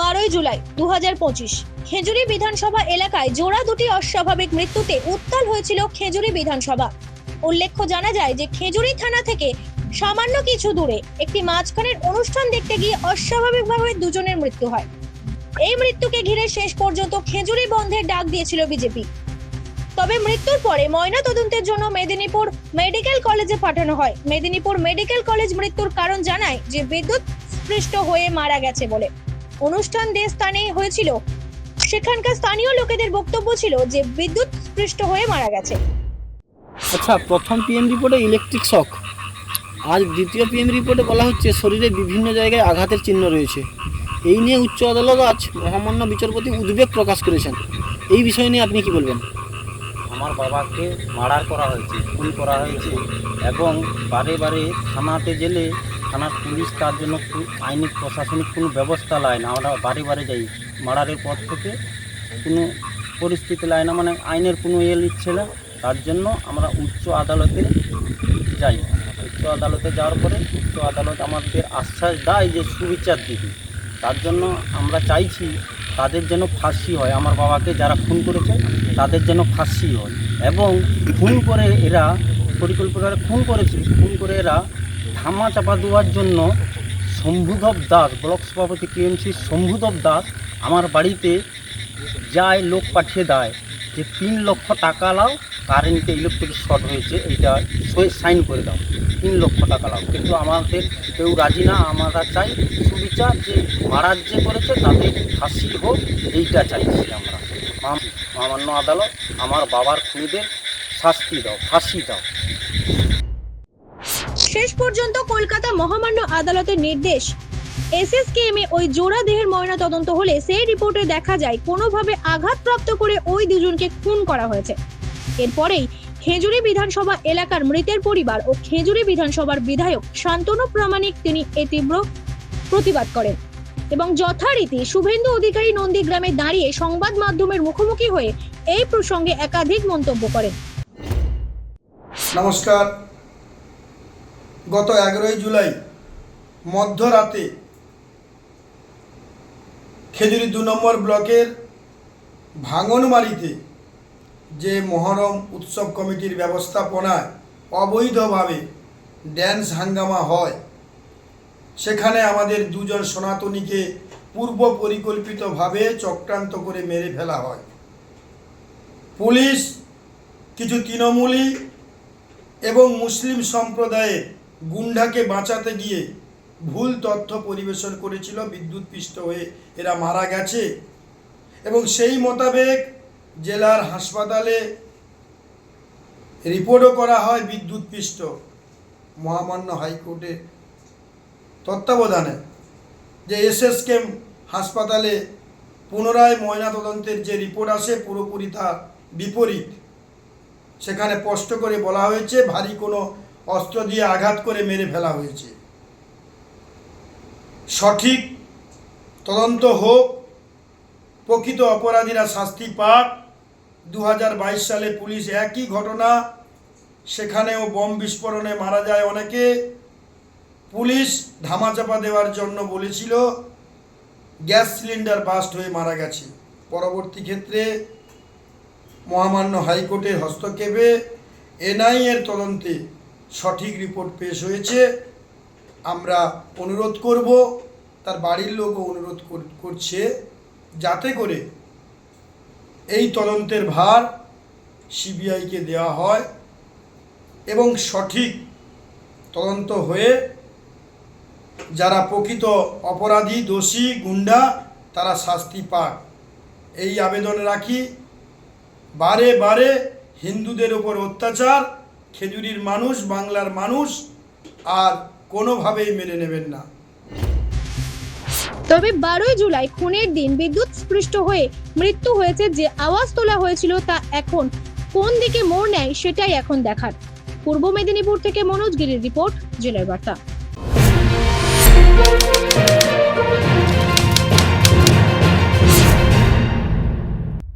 বারোই জুলাই দু হাজার পঁচিশ। খেজুরি বিধানসভা এলাকায় জোড়া দুটি অস্বাভাবিক মৃত্যুতে উত্তাল হয়েছিল খেজুরি বিধানসভা। উল্লেখ্য জানা যায় যে খেজুরি থানা থেকে সামান্য কিছু দূরে একটি মাঝখানের অনুষ্ঠান দেখতে গিয়ে অস্বাভাবিকভাবে দুজনের মৃত্যু হয়। এই মৃত্যুকে ঘিরে শেষ পর্যন্ত খেজুরি বন্ধের ডাক দিয়েছিল বিজেপি। তবে মৃত্যুর পরে ময়না তদন্তের জন্য মেদিনীপুর মেডিকেল কলেজে পাঠানো হয়। মেদিনীপুর মেডিকেল কলেজ মৃত্যুর কারণ জানায় যে বিদ্যুৎ স্পৃষ্ট হয়ে মারা গেছে বলে। অনুষ্ঠান যে স্থানে হয়েছিল। সেখানকার স্থানীয় লোকেদের বক্তব্য ছিল যে বিদ্যুৎ স্পৃষ্ট হয়ে মারা গেছে। আচ্ছা প্রথম পিএম রিপোর্টে ইলেকট্রিক শক আজ দ্বিতীয় পিএম রিপোর্টে বলা হচ্ছে শরীরে বিভিন্ন জায়গায় আঘাতের চিহ্ন রয়েছে। এই নিয়ে উচ্চ আদালত আজ মহামান্য বিচারপতি উদ্বেগ প্রকাশ করেছেন। এই বিষয় নিয়ে আপনি কি বলবেন? আমার বাবাকে মার্ডার করা হয়েছে খুন করা হয়েছে এবং বারে বারে থানাতে গেলে থানার পুলিশ তার জন্য আইনি প্রশাসনিক কোনো ব্যবস্থা লায় না। আমরা বারে বারে যাই। মার্ডারের পর থেকে কোনো পরিস্থিতি লায় না মানে আইনের কোনো ইয়ে নিচ্ছে না। তার জন্য আমরা উচ্চ আদালতে যাই। উচ্চ আদালতে যাওয়ার পরে উচ্চ আদালত আমাদের আশ্বাস দেয় যে সুবিচার দিবি। তার জন্য আমরা চাইছি তাদের যেন ফাঁসি হয়। আমার বাবাকে যারা খুন করেছে, তাদের যেন ফাঁসি হয়। এবং খুন করে এরা পরিকল্পনা খুন করেছে। খুন করে এরা ধামা চাপা দেওয়ার জন্য শম্ভুধব দাস, ব্লক সভাপতি টিএমসির শম্ভুধব দাস আমার বাড়িতে যায়, লোক পাঠিয়ে দেয় যে তিন লক্ষ টাকা লাও কারেন্টে ইলেকট্রিক শর্ট হয়েছে, এইটা সাইন করে দাও। তিন লক্ষ টাকা লাও। কিন্তু আমাদের কেউ রাজি না, আমরা চাই সুবিচার, যে মারার যে করেছে তাদের ফাঁসি হোক, এইটা চাইছি আমরা। মাম- মহামান্য আদালত, আমার বাবার খুনিদের শাস্তি দাও, ফাঁসি দাও। পর্যন্ত কলকাতা মহামান্য আদালতের নির্দেশ। এসএসকেএম এ ওই জোড়া দেহের ময়না তদন্ত হলে সেই রিপোর্টে দেখা যায়, কোনোভাবে আঘাতপ্রাপ্ত করে ওই দুজনকে খুন করা হয়েছে। এরপরেই খেজুরি বিধানসভা এলাকার মৃতের পরিবার ও খেজুরি বিধানসভার বিধায়ক শান্তনু প্রামাণিক তিনি এ তীব্র প্রতিবাদ করেন এবং যথারীতি শুভেন্দু অধিকারী নন্দীগ্রামে দাঁড়িয়ে সংবাদ মাধ্যমের মুখোমুখি হয়ে এই প্রসঙ্গে একাধিক মন্তব্য করেন। নমস্কার। গত এগারোই জুলাই মধ্যরাতে খেজুরি দু নম্বর ব্লকের ভাঙনমারিতে যে মহরম উৎসব কমিটির ব্যবস্থাপনায় অবৈধভাবে ড্যান্স হাঙ্গামা হয়, সেখানে আমাদের দুজন সনাতনীকে পূর্ব পরিকল্পিতভাবে চক্রান্ত করে মেরে ফেলা হয়। পুলিশ, কিছু তৃণমূলী এবং মুসলিম সম্প্রদায়ের গুন্ডাকে বাঁচাতে গিয়ে ভুল তথ্য পরিবেশন করেছিল বিদ্যুৎ পৃষ্ঠ হয়ে এরা মারা গেছে। এবং সেই মোতাবেক জেলার হাসপাতালে রিপোর্টও করা হয় বিদ্যুৎ পৃষ্ঠ মহামান্য হাইকোর্টের তত্ত্বাবধানে যে এসএসকেম হাসপাতালে পুনরায় ময়নাতদন্তের যে রিপোর্ট আসে পুরোপুরি তা বিপরীত। সেখানে স্পষ্ট করে বলা হয়েছে, ভারী কোনো অস্ত্র দিয়ে আঘাত করে মেরে ফেলা হয়েছে। সঠিক তদন্ত হোক, প্রকৃত অপরাধীরা শাস্তি পাক। দু হাজার বাইশ সালে পুলিশ একই ঘটনা, সেখানেও বম বিস্ফোরণে মারা যায় অনেকে। পুলিশ ধামাচাপা দেওয়ার জন্য বলেছিল, গ্যাস সিলিন্ডার বাস্ট হয়ে মারা গেছে। পরবর্তী ক্ষেত্রে মহামান্য হাইকোর্টের হস্তক্ষেপে এনআইএর তদন্তে সঠিক রিপোর্ট পেশ হয়েছে। আমরা অনুরোধ করব, তার বাড়ির লোকও অনুরোধ কর- করছে, যাতে করে এই তদন্তের ভার সিবিআইকে দেওয়া হয় এবং সঠিক তদন্ত হয়ে যারা প্রকৃত অপরাধী, দোষী, গুন্ডা, তারা শাস্তি পাক। এই আবেদন রাখি। বারে বারে হিন্দুদের ওপর অত্যাচার খেজুরির মানুষ, বাংলার মানুষ আর কোনোভাবেই মেনে নেবেন না। তবে বারোই জুলাই খুনের দিন বিদ্যুৎ স্পৃষ্ট হয়ে মৃত্যু হয়েছে যে আওয়াজ তোলা হয়েছিল তা এখন কোন দিকে মোড় নেয় সেটাই এখন দেখার। পূর্ব মেদিনীপুর থেকে মনোজ গিরির রিপোর্ট, জেলার বার্তা।